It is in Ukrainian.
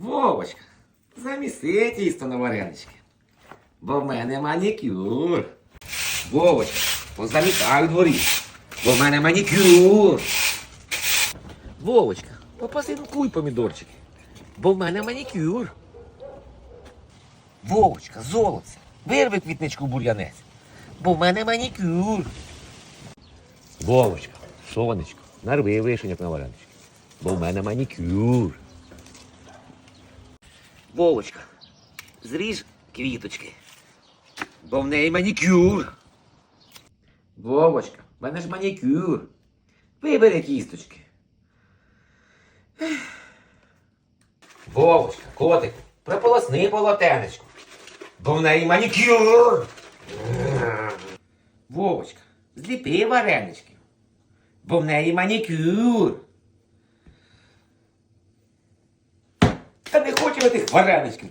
Вовочка, заміси тісто на варенички. Бо в мене манікюр. Вовочка, позамітай у дворі. Бо в мене манікюр. Вовочка, попасинкуй помідорчики. Бо в мене манікюр. Вовочка, золоце, вирви квітничку бур'янець. Бо в мене манікюр. Вовочка, сонечко, нарви вишеньок на варенички. Бо в мене манікюр. Вовочка, зріж квіточки. Бо в неї манікюр. Вовочка, в мене ж манікюр. Вибери кісточки. Вовочка, котику, прополосни полотенечко. Бо в неї манікюр. Вовочка, зліпи варенички. Бо в неї манікюр. Хочу тих вареничків.